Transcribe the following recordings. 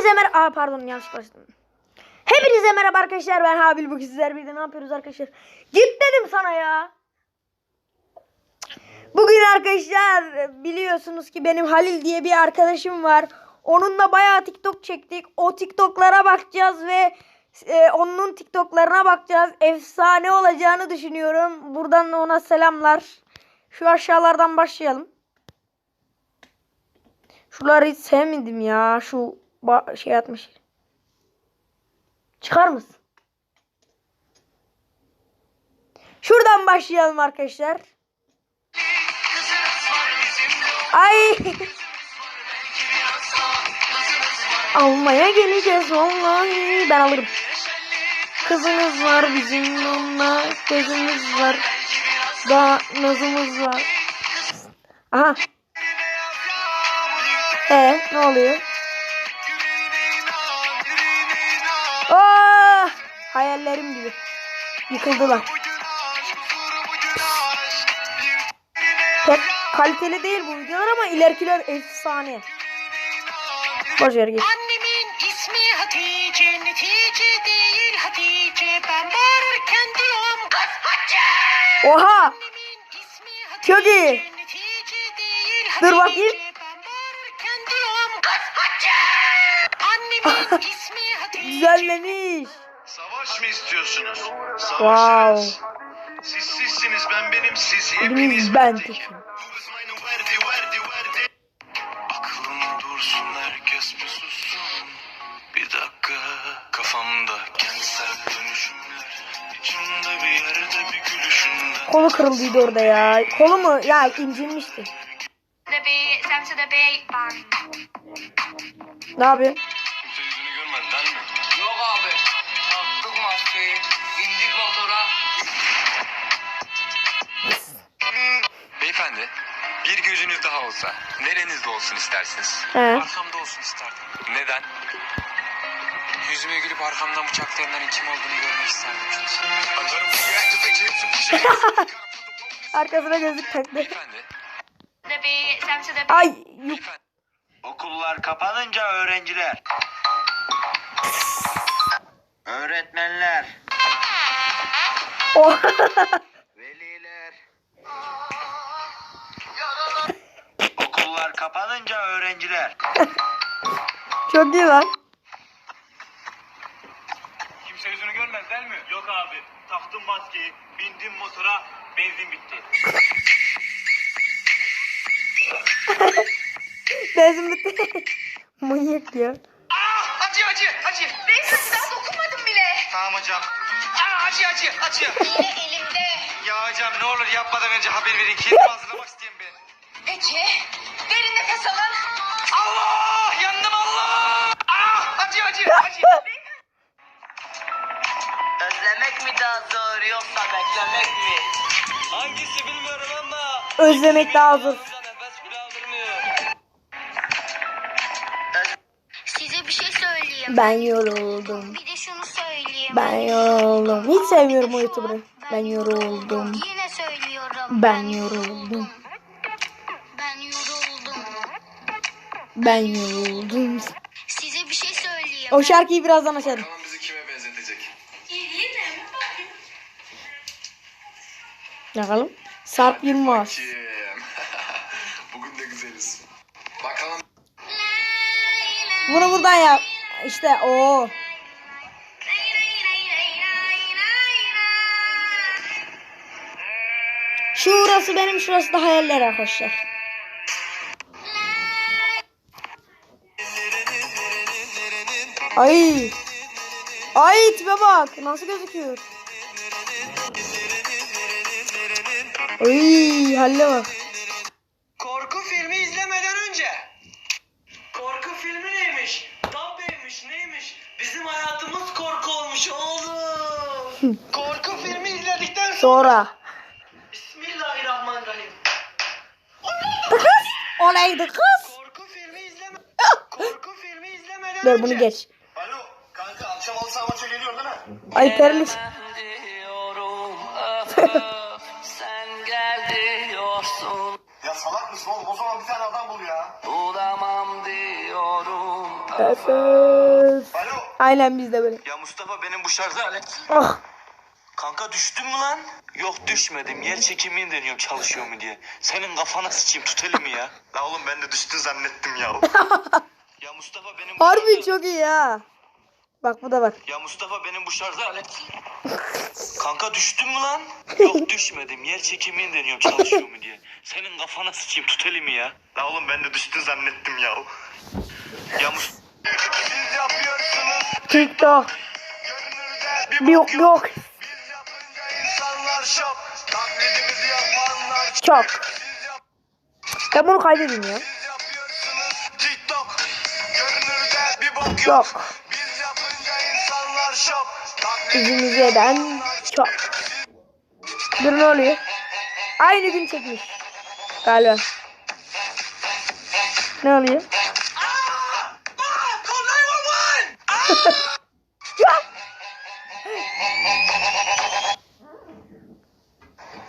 Hepinize merhaba. Aa pardon yanlış başladım. Hepinize merhaba arkadaşlar. Ben Habil bugün sizler birlikte ne yapıyoruz arkadaşlar? Git dedim sana ya. Bugün arkadaşlar biliyorsunuz ki benim Halil diye bir arkadaşım var. Onunla bayağı TikTok çektik. O TikTok'lara bakacağız ve e, onun TikTok'larına bakacağız. Efsane olacağını düşünüyorum. Buradan da ona selamlar. Şu aşağılardan başlayalım. Şuları hiç sevmedim ya. Şu şey atmış. Çıkar mısın? Şuradan başlayalım arkadaşlar. Ay. Almaya geleceğiz vallahi. Ben alırım. Kızımız var bizim onunla. Gözümüz var. Daha nazımız var. Aha. E ne oluyor? Hayallerim gibi. Yıkıldılar. Pek kaliteli değil bu videolar ama ilerikiler efsane. Boşver geç. Annemin ismi Hatice, netice değil Hatice. Ben bağırırken diyorum kız Hatice. Oha! Çok iyi. Dur bakayım. Güzellemiş. Savaş mı istiyorsunuz? Savaş Wow. Siz sizsiniz ben benim siz hepiniz ben tek. tekim. Verdi verdi verdi. Aklım dursun herkes bir sussun. Bir dakika kafamda kentsel dönüşümler. İçimde bir yerde bir gülüşünden. Kolu kırıldıydı orada ya. Kolu mu? Ya incinmişti. Ne yapıyor? Gözünüz daha olsa nerenizde olsun istersiniz? He. Arkamda olsun isterdim. Neden? Yüzüme gülüp arkamdan bıçaklayanların kim olduğunu görmek isterdim çünkü. Arkasına gözlük taktı. Beyefendi. Ay yuk. beyefendi. Okullar kapanınca öğrenciler. Öğretmenler. Oh. kapanınca öğrenciler. Çok iyi lan. Kimse yüzünü görmez değil mi? Yok abi. Taktım maskeyi, bindim motora, benzin bitti. Benzin bitti. Manyak ya. Acı acı acı. Beyefendi daha dokunmadım bile. Tamam hocam. Aa, acı acı acı. Yine elimde. ya hocam ne olur yapmadan önce haber verin. Kendimi hazırlamak isteyen ben. Peki, Özlemek daha zor. Size bir şey söyleyeyim. Ben yoruldum. Bir de şunu söyleyeyim. Ben yoruldum. Hiç sevmiyorum o YouTuber'ı. Ben yoruldum. Yine söylüyorum. Ben yoruldum. Ben yoruldum. Ben yoruldum. Size bir şey söyleyeyim. O şarkıyı birazdan açarım. Bakalım Sarp Yılmaz. Bugün de güzeliz. Bakalım Bunu buradan yap. İşte o. Şurası benim, şurası da hayaller arkadaşlar. Ay. Ay tipe bak. Nasıl gözüküyor? Ay halle bak. Korku filmi izlemeden önce. Korku filmi neymiş? Tableymiş neymiş? Bizim hayatımız korku olmuş oğlum. korku filmi izledikten sonra. Sonra. Bismillahirrahmanirrahim. Olaydı kız. Korku filmi izleme. korku filmi izlemeden Dur önce. bunu geç. Alo kanka akşam halı saha maçı geliyor değil mi? Ay terlik. salak mısın oğlum o zaman bir tane adam bul ya. Bulamam diyorum Efes. Alo. Aynen biz de böyle. Ya Mustafa benim bu şarj aleti. Ah. Kanka düştün mü lan? Yok düşmedim. Yer çekimini deniyorum çalışıyor mu diye. Senin kafana sıçayım tut elimi ya. La oğlum ben de düştün zannettim ya. ya Mustafa benim Harbi çok iyi ya. Bak bu da bak. Ya Mustafa benim bu şarj aleti. Kanka düştün mü lan? Yok düşmedim. Yer çekimini deniyorum çalışıyor mu diye. Senin kafana sıçayım tut elimi ya. La oğlum ben de düştün zannettim ya. Ya Mustafa. Siz yapıyorsunuz. TikTok. Bir yok yok. Biz yapınca insanlar şok. Taklidimizi yapanlar Çok. Yap, Ben bunu kaydedeyim ya. siz yapıyorsunuz TikTok. Görünürde bir bok yok. Yok. Eden çok. Dur ne oluyor? Aynı gün çekmiş. Galiba. Ne oluyor?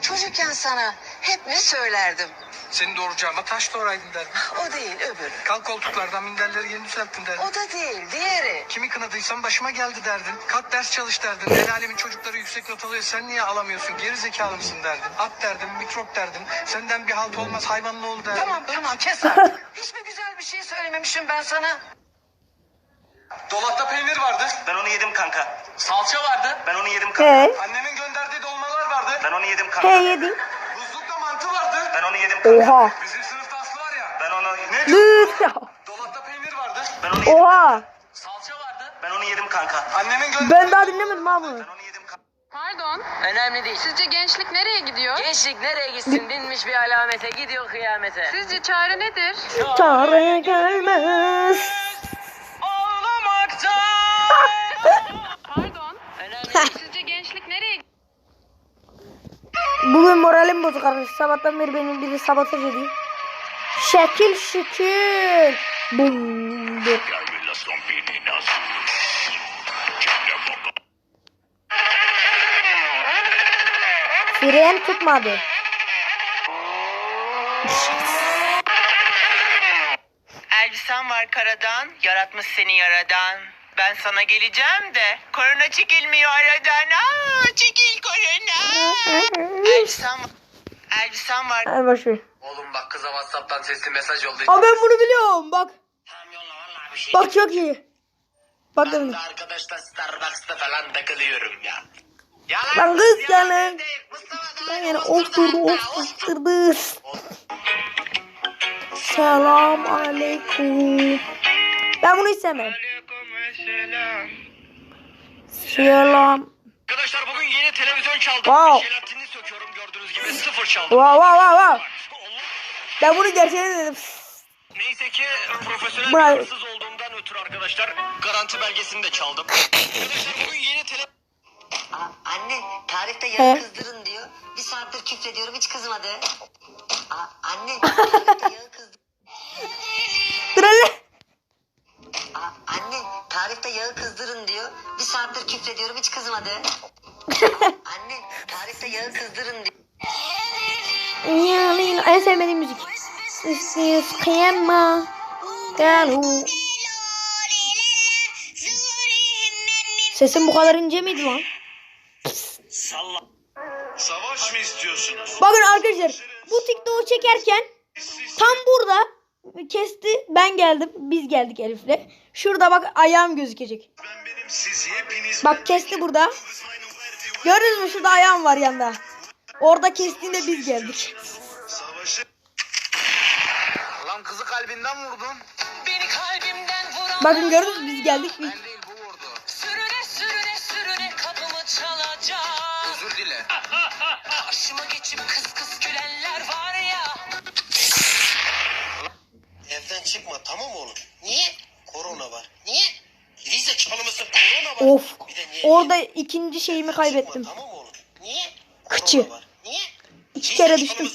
Çocukken sana hep ne söylerdim? Seni doğuracağıma taş doğraydın derdim. O değil öbürü. Kalk koltuklardan minderleri yeni düzelttin derdin. O da değil diğeri. Kimi kınadıysam başıma geldi derdin. Kalk ders çalış derdin. El alemin çocukları yüksek not alıyor sen niye alamıyorsun? Geri zekalı mısın derdin. At derdin, mikrop derdin. Senden bir halt olmaz hayvan ne oldu derdin. Tamam tamam kes artık. Hiç mi güzel bir şey söylememişim ben sana? Dolapta peynir vardı. Ben onu yedim kanka. Salça vardı. Ben onu yedim kanka. He. Annemin gönderdiği dolmalar vardı. Ben onu yedim kanka. He yedin. Ben onu yedim kanka. Oha. Bizim sınıfta Aslı var ya. Ben onu Ne? Dolapta peynir vardı. ben onu yedim. Oha. Salça vardı. Ben onu yedim kanka. Annemin gönderdiği Ben daha dinlemedim ha bunu. Ben onu yedim kanka. Pardon. Önemli değil. Sizce gençlik nereye gidiyor? Gençlik nereye gitsin dinmiş bir alamete gidiyor kıyamete. Sizce çare nedir? Çare gelmez. Bugün moralim bozuk arkadaşlar. Sabahtan beri benim biri sabotaj ediyor. Şekil şükür. Bum. Fren tutmadı. Elbisen var karadan, yaratmış seni yaradan. Ben sana geleceğim de korona çekilmiyor aradan. Aa, çekil korona. Elbisen var. Elbisen var. Hadi boşver. Oğlum bak kıza Whatsapp'tan sesli mesaj oldu. Aa ben bunu biliyorum bak. Tamam yolla vallahi bir şey. Bak çok iyi. Bak Ben dedim. de arkadaşlar Starbucks'ta falan takılıyorum ya. Yalan Lan kız da Ben yani osturdu. osturdu. Selam aleyküm. Ben bunu istemem. Selam. Arkadaşlar bugün yeni televizyon çaldım. Wow. Jelatinini söküyorum gördüğünüz gibi sıfır çaldım. Wow wow wow wow. Ben bunu gerçekten dedim. Neyse ki profesyonel bir hırsız olduğumdan ötürü arkadaşlar garanti belgesini de çaldım. arkadaşlar bugün yeni tele... Aa, anne tarifte He. yağı kızdırın diyor. Bir saattir küfrediyorum hiç kızmadı. Aa, anne tarifte yağı kızdır. Dur hele. Aa, anne tarifte yağı kızdırın diyor. Bir saattir küfrediyorum hiç kızmadı. Aa, anne tarifte yağı kızdırın diyor. Yani en sevmediğim müzik. Siz kıyama. Galu. Sesim bu kadar ince miydi lan? Salla. Savaş mı istiyorsunuz? Bakın arkadaşlar bu TikTok'u çekerken tam burada kesti ben geldim biz geldik Elif'le. Şurada bak ayağım gözükecek. Benim siz Bak kesti burada. Gördünüz mü şurada ayağım var yanda. Orada kestiğinde biz geldik. savaşı Lan kızı kalbinden vurdun. Beni kalbimden vuran Bakın gördünüz mü biz geldik. Biz... Sürüne sürüne sürüne kapımı çalacak. Özür dile. Karşıma geçip kıs tamam mı oğlum? Niye? Korona var. Niye? Geri zekalı mısın? Korona var. Of. Bir de niye? Orada ikinci şeyimi Çıkma, kaybettim. Tamam mı oğlum? Niye? Kıçı. Korona var. Niye? İki kere düştüm.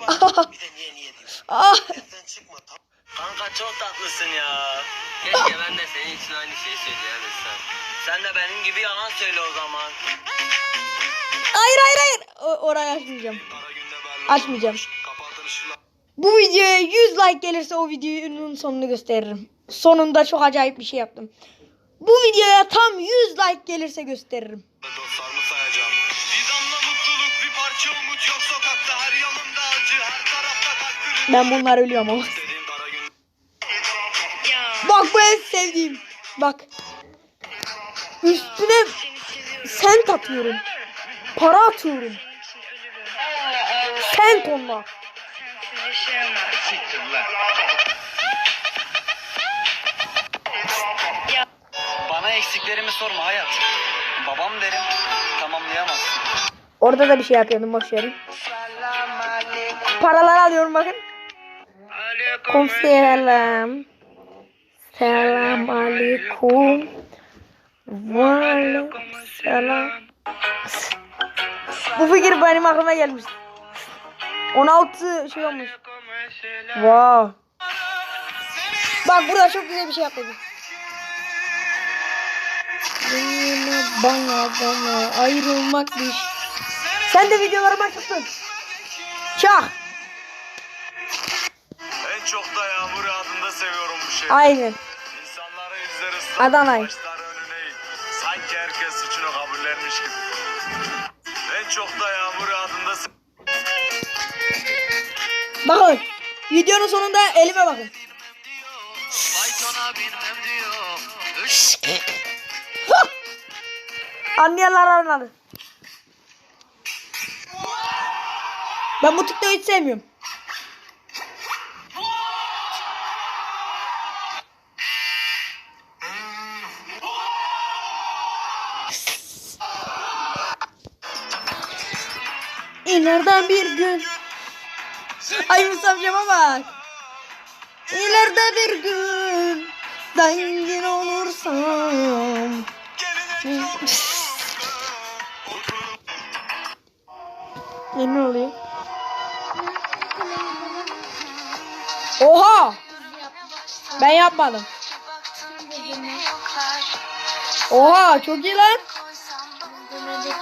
var. bir de niye niye diyorsun? Ah. Evden çıkma tamam. Kanka çok tatlısın ya. Keşke ben de senin için aynı şeyi söyleyebilsem. Sen de benim gibi yalan söyle o zaman. Hayır hayır hayır. O- orayı açmayacağım. Açmayacağım. Bu videoya 100 like gelirse o videonun sonunu gösteririm. sonunda çok acayip bir şey yaptım. Bu videoya tam 100 like gelirse gösteririm. Dostlarımı sayacağım. Bir damla mutluluk, bir parça umut yok sokakta. Her yanımda acı, her tarafta kalp kırıklığı. Ben bunlar ölüyorum ama. Bak bu en sevdiğim. Bak. Üstüne sent atıyorum. Para atıyorum. Sent onlar. Bana eksiklerimi sorma hayat. Babam derim tamamlayamazsın. Orada da bir şey yapıyordum boş verin. Paraları alıyorum bakın. Komiserim. Selam aleyküm. Aleyküm selam. Bu fikir benim aklıma gelmiş. 16 şey olmuş. Wow. Bak burada çok güzel bir şey yapıyordum. Yine bana bana ayrılmak bir Sen de videolarıma çıktın. Çak. En çok da yağmur yağdığında seviyorum bu şeyi. Aynen. İnsanları izler ıslah. Adanay. Başları önüne eğik. Sanki herkes suçunu kabullenmiş gibi. En çok da yağmur yağdığında se- Bakın. Videonun sonunda elime bakın. Faytona binmem diyor. Anlayanlar anladı. Ben bu TikTok'u hiç sevmiyorum. İleriden bir gün. Ay Musab'cığıma bak. İleride bir gün. Zengin olursam Ne ne oluyor? Oha! Ben yapmadım. Oha çok iyi lan.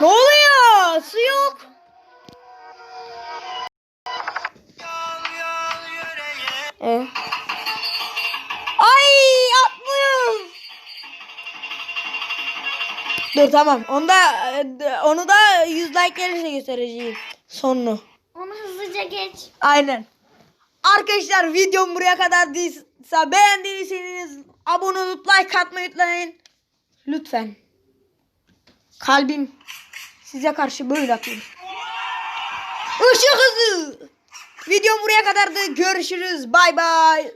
Ne oluyor? Su yok. Ee? Dur tamam. Onu da onu da 100 like gelirse göstereceğim. Sonunu. Onu hızlıca geç. Aynen. Arkadaşlar videom buraya kadar değilse beğendiyseniz abone olup like atmayı unutmayın. Lütfen. Kalbim size karşı böyle atıyor. Işık hızı. Videom buraya kadardı. Görüşürüz. Bay bay.